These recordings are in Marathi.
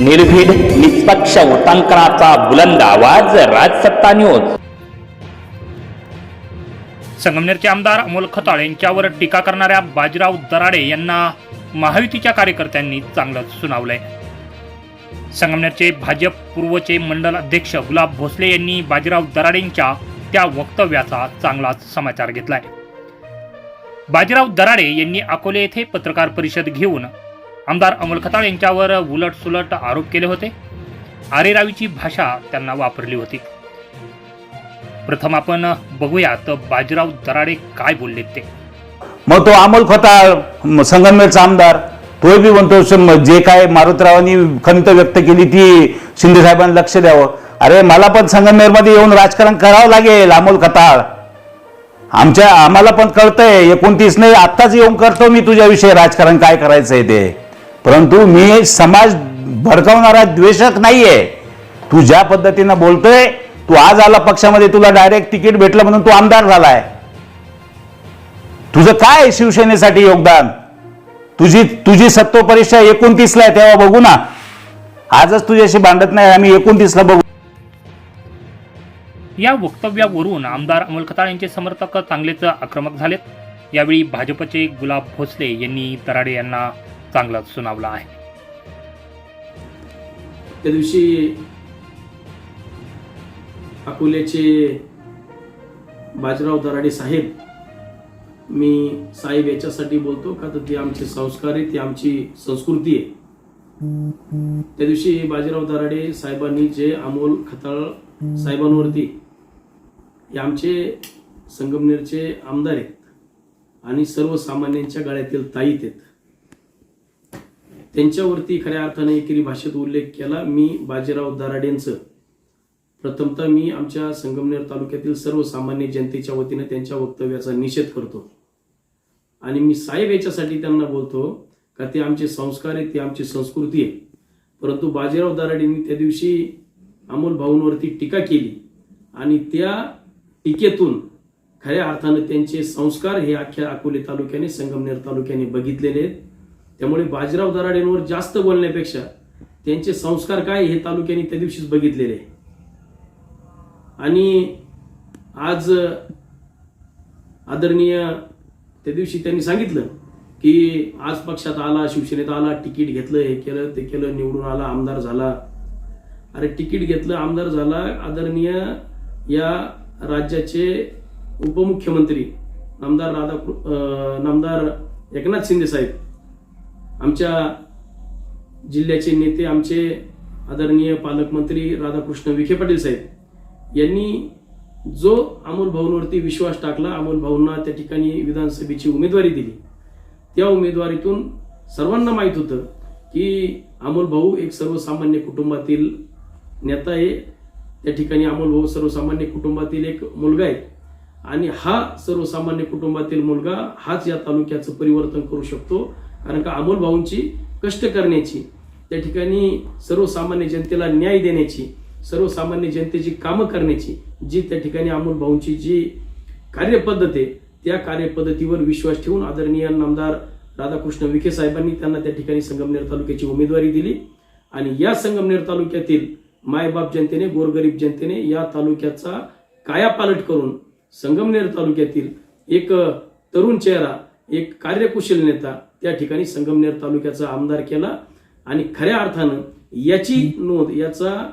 निर्भीड निष्पक्ष उटांकनाचा बुलंद आवाज राजसत्ता न्यूज. संगमनेरचे आमदार अमोल खताळ यांच्यावर टीका करणाऱ्या बाजीराव दराडे यांना महायुतीच्या कार्यकर्त्यांनी चांगलंच सुनावलंय. संगमनेरचे भाजप पूर्वचे मंडल अध्यक्ष गुलाब भोसले यांनी बाजीराव दराडेंच्या त्या वक्तव्याचा चांगलाच समाचार घेतलाय. बाजीराव दराडे यांनी अकोले येथे पत्रकार परिषद घेऊन आमदार अमोल खताळ यांच्यावर उलटसुलट आरोप केले होते. आरेरावीची भाषा त्यांना वापरली होती. प्रथम आपण बघूयात बाजीराव दराडे काय बोलले ते. मग तो अमोल खताळ म- आमदार तोही बी म्हणतो जे काय मारुतरावांनी खंत व्यक्त केली ती शिंदे साहेबांनी लक्ष द्यावं. अरे मला पण संगमनेरमध्ये येऊन राजकारण करावं लागेल अमोल खताळ. आमच्या आम्हाला पण कळतंय एकोणतीस नाही आत्ताच येऊन करतो मी तुझ्याविषयी राजकारण काय करायचंय ते. परंतु मी समाज भडकवणारा द्वेषक नाहीये. तू ज्या पद्धतीनं बोलतोय तू आज आला पक्षामध्ये तुला डायरेक्ट तिकीट भेटलं म्हणून तू आमदार झालाय. तुझं काय आहे शिवसेनेसाठी योगदान? तुझी तुझी सत्व परीक्षा एकोणतीसला आहे तेव्हा बघू ना. आजच तुझ्याशी भांडत नाही आम्ही एकोणतीसला बघू. या वक्तव्यावरून आमदार अमोल खताळ यांचे समर्थक चांगलेच आक्रमक झालेत. यावेळी भाजपचे गुलाब भोसले यांनी दराडे यांना चांगलाच सुनावला आहे. त्या दिवशी अकोल्याचे बाजीराव दराडे साहेब मी साहेब याच्यासाठी बोलतो का तर ती आमचे संस्कार आहे ती आमची संस्कृती आहे. त्या दिवशी बाजीराव दराडे साहेबांनी जे अमोल खताळ साहेबांवरती हे आमचे संगमनेरचे आमदार आहेत आणि सर्वसामान्यांच्या गळ्यातील ताईत आहेत. त्यांच्यावरती खऱ्या अर्थाने एकेरी भाषेत उल्लेख केला. मी बाजीराव दराडेंचं. प्रथमतः मी आमच्या संगमनेर तालुक्यातील सर्वसामान्य जनतेच्या वतीने त्यांच्या वक्तव्याचा निषेध करतो. आणि मी साहेब याच्यासाठी त्यांना बोलतो का ते आमचे संस्कार आहेत ती आमची संस्कृती आहे. परंतु बाजीराव दराडेंनी त्या दिवशी अमोल भाऊंवरती टीका केली. आणि त्या टीकेतून खऱ्या अर्थानं त्यांचे संस्कार हे अख्ख्या अकोले तालुक्याने संगमनेर तालुक्याने बघितलेले आहेत. त्यामुळे बाजीराव दराडेंवर जास्त बोलण्यापेक्षा त्यांचे संस्कार काय हे तालुक्याने त्या दिवशीच बघितलेले. आणि आज आदरणीय त्या दिवशी त्यांनी सांगितलं की आज पक्षात आला शिवसेनेत आला तिकीट घेतलं हे केलं ते केलं निवडून आला आमदार झाला. अरे तिकीट घेतलं आमदार झाला आदरणीय या राज्याचे उपमुख्यमंत्री नामदार राधा अं, नामदार एकनाथ शिंदे साहेब. आमच्या जिल्ह्याचे नेते आमचे आदरणीय पालकमंत्री राधाकृष्ण विखे पाटील साहेब यांनी जो अमोल भाऊंवरती विश्वास टाकला अमोल भाऊंना त्या ठिकाणी विधानसभेची उमेदवारी दिली. त्या उमेदवारीतून सर्वांना माहीत होतं की अमोल भाऊ एक सर्वसामान्य कुटुंबातील नेता आहे. त्या ठिकाणी अमोल भाऊ सर्वसामान्य कुटुंबातील एक मुलगा आहे. आणि हा सर्वसामान्य कुटुंबातील मुलगा हाच या तालुक्याचं परिवर्तन करू शकतो. कारण का अमोल भाऊंची कष्ट करण्याची त्या ठिकाणी सर्वसामान्य जनतेला न्याय देण्याची सर्वसामान्य जनतेची कामं करण्याची जी त्या ठिकाणी अमोल भाऊंची जी कार्यपद्धत आहे त्या कार्यपद्धतीवर विश्वास ठेवून आदरणीय नामदार राधाकृष्ण विखे साहेबांनी त्यांना त्या ठिकाणी संगमनेर तालुक्याची उमेदवारी दिली. आणि या संगमनेर तालुक्यातील मायबाप जनतेने गोरगरीब जनतेने या तालुक्याचा कायापालट करून संगमनेर तालुक्यातील एक तरुण चेहरा एक कार्यकुशल नेता त्या ठिकाणी संगमनेर तालुक्याचा आमदार केला आणि खऱ्या अर्थानं याची नोंद याचा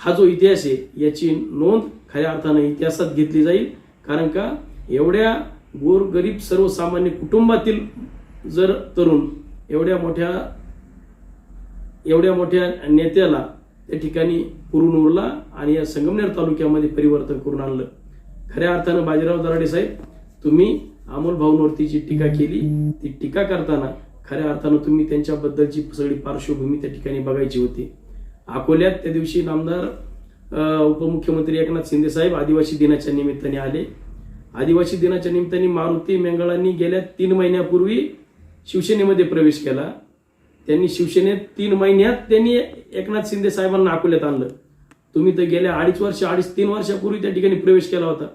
हा जो इतिहास आहे याची नोंद खऱ्या अर्थानं इतिहासात घेतली जाईल. कारण का? एवढ्या गोरगरीब सर्वसामान्य कुटुंबातील जर तरुण एवढ्या मोठ्या एवढ्या मोठ्या नेत्याला त्या ठिकाणी पुरून उरला आणि या संगमनेर तालुक्यामध्ये परिवर्तन करून आणलं. खऱ्या अर्थानं बाजीराव दराडे साहेब तुम्ही अमोल भाऊंवरती जी टीका केली. ती टीका करताना खऱ्या अर्थानं तुम्ही त्यांच्याबद्दलची सगळी पार्श्वभूमी त्या ठिकाणी बघायची होती. अकोल्यात त्या दिवशी नामदार उपमुख्यमंत्री एकनाथ शिंदे साहेब आदिवासी दिनाच्या निमित्ताने आले. आदिवासी दिनाच्या निमित्ताने मारुती मेंगळांनी गेल्या तीन महिन्यापूर्वी शिवसेनेमध्ये प्रवेश केला. त्यांनी शिवसेनेत तीन महिन्यात त्यांनी एकनाथ शिंदे साहेबांना अकोल्यात आणलं. तुम्ही तर गेल्या अडीच वर्ष अडीच तीन वर्षापूर्वी त्या ठिकाणी प्रवेश केला होता.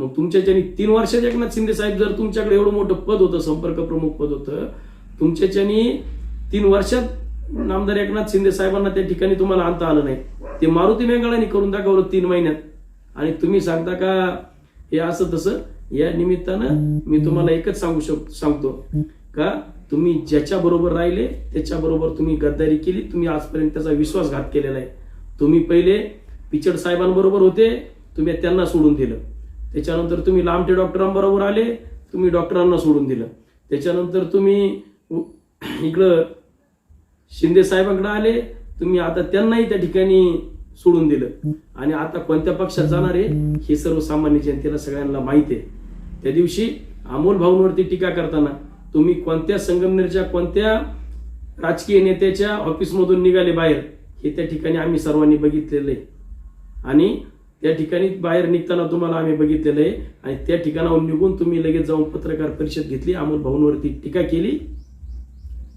मग तुमच्याच्यानी तीन वर्षात एकनाथ शिंदे साहेब जर तुमच्याकडे एवढं मोठं पद होतं संपर्क प्रमुख पद होतं तुमच्याच्यानी तीन वर्षात नामदार एकनाथ शिंदे साहेबांना त्या ठिकाणी तुम्हाला आणता आलं नाही. ते मारुती मेंगाळाने करून दाखवलं तीन महिन्यात. आणि तुम्ही सांगता का हे असं तसं? या निमित्तानं मी तुम्हाला एकच सांगू शक सांगतो का तुम्ही ज्याच्या बरोबर राहिले त्याच्या बरोबर तुम्ही गद्दारी केली तुम्ही आजपर्यंत त्याचा विश्वासघात केलेला आहे. तुम्ही पहिले पिचड साहेबांबरोबर होते तुम्ही त्यांना सोडून दिलं. त्याच्यानंतर तुम्ही लांबटे डॉक्टरांबरोबर आले तुम्ही डॉक्टरांना सोडून दिलं. त्याच्यानंतर तुम्ही इकडं शिंदे साहेबांकडे आले तुम्ही आता त्यांनाही त्या ठिकाणी सोडून दिलं. आणि आता कोणत्या पक्षात जाणार आहे हे सर्वसामान्य जनतेला सगळ्यांना माहिती आहे. त्या दिवशी अमोल भाऊंवरती टीका करताना तुम्ही कोणत्या संगमनेरच्या कोणत्या राजकीय नेत्याच्या ऑफिसमधून निघाले बाहेर हे त्या ठिकाणी आम्ही सर्वांनी बघितलेलं आहे. आणि त्या ठिकाणी बाहेर निघताना तुम्हाला आम्ही बघितलेलं आहे. आणि त्या ठिकाणाहून निघून तुम्ही लगेच जाऊन पत्रकार परिषद घेतली अमोल भाऊंवरती टीका केली.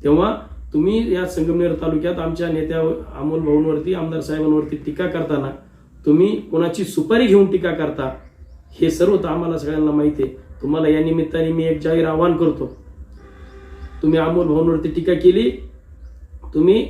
तेव्हा तुम्ही या संगमनेर तालुक्यात आमच्या नेत्या अमोल भाऊंवरती आमदार साहेबांवरती टीका करताना तुम्ही कोणाची सुपारी घेऊन टीका करता हे सर्व तर आम्हाला सगळ्यांना माहिती आहे. तुम्हाला या निमित्ताने मी एक जाहीर आवाहन करतो. तुम्ही अमोल भाऊंवरती टीका केली तुम्ही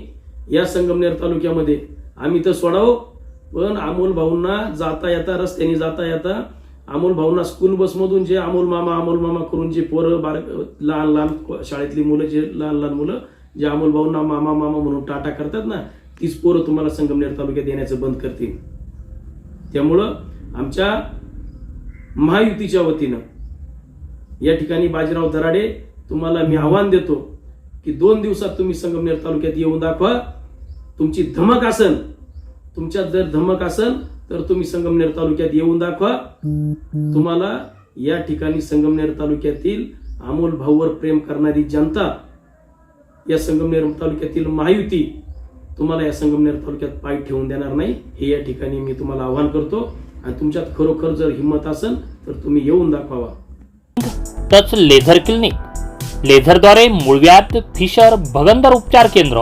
या संगमनेर तालुक्यामध्ये आम्ही तर सोडावं पण अमोल भाऊंना जाता येता रस्त्याने जाता येता अमोल भाऊंना स्कूल बसमधून जे अमोल मामा अमोल मामा करून जे पोरं बार लहान लहान शाळेतली मुलं जे लहान लहान मुलं जे अमोल भाऊंना मामा मामा म्हणून टाटा करतात ना तीच पोरं तुम्हाला संगमनेर तालुक्यात येण्याचं बंद करतील. त्यामुळं आमच्या महायुतीच्या वतीनं या ठिकाणी बाजीराव दराडे तुम्हाला मी आव्हान देतो की दोन दिवसात तुम्ही संगमनेर तालुक्यात येऊन दाखवा. तुमची धमक असन तुमच्यात जर धमक असेल तर तुम्ही संगमनेर तालुक्यात येऊन दाखवा. तुम्हाला या ठिकाणी संगमनेर तालुक्यातील अमोल भाऊवर प्रेम करणारी जनता या संगमनेर तालुक्यातील महायुती तुम्हाला या संगमनेर तालुक्यात पाय ठेवून देणार नाही. हे या ठिकाणी मी तुम्हाला आवाहन करतो. आणि तुमच्यात खरोखर जर हिंमत असेल तर तुम्ही येऊन दाखवा टच लेझर क्लिनिक. लेझरद्वारे मुळव्यात फिशर भगंदर उपचार केंद्र.